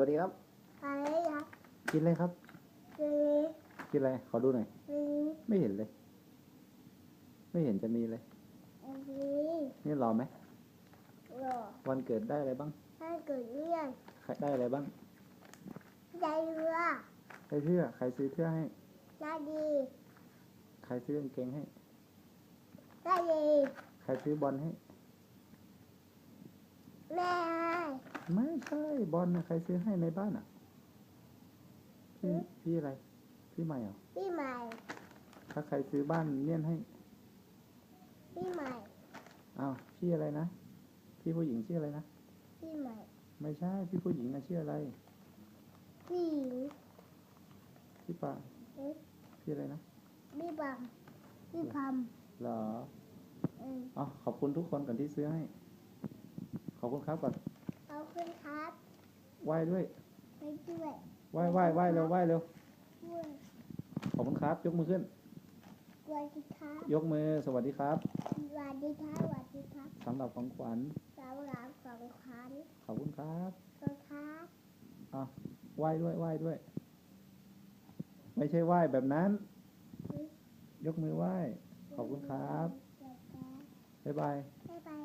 วัสดีครับอะไรครับ กินอะไรครับคือกินอะไรขอดูหน่อยคือไม่เห็นเลย ไม่เห็นจะมีเลยอันนี้นี่รอไหมหรอวันเกิดได้อะไรบ้างถ้าเกิดเรื่องใครได้อะไรบ้างใจเรือใครเสื้อใครซื้อเสื้อให้หน้าดีใครซื้อกางเกงให้หน้าดีใครซื้อบอลให้ แม่ ไม่ใช่บอลนะใครซื้อให้ในบ้านอะ พี่พี่อะไร พี่ใหม่เหรอพี่ใหม่ถ้าใครซื้อบ้านเนี่ยนให้ พี่ใหม่อ้าวพี่อะไรนะพี่ผู้หญิงชื่ออะไรนะพี่ใหม่ ไม่ใช่ พี่ผู้หญิงอะชื่ออะไรพี่หญิงพี่ปาเอ๊ะพี่อะไรนะพี่บังพี่พัมเหรอเอออ๋อขอบคุณทุกคนก่อนที่ซื้อให้ ขอบคุณครับก่อนข อบคุณครับไหว้ด้วยไปด้วยไหว้ไหว้ไหว้เร็วไหว้เร็วด้วยขอบคุณครับ ยกมือขึ้น สวัสดีครับยกมือสวัสดีครับสวัสดีครับสวัสดีครับสำหรับของขวัญสาวหลานสองคันขอบคุณครับขอบคุณครับอะไหว้ด้วยไหว้ด้วย ไม่ใช่ไหว้แบบนั้น ยกมือไหว้ขอบคุณครับบ๊ายบาย บ๊ายบาย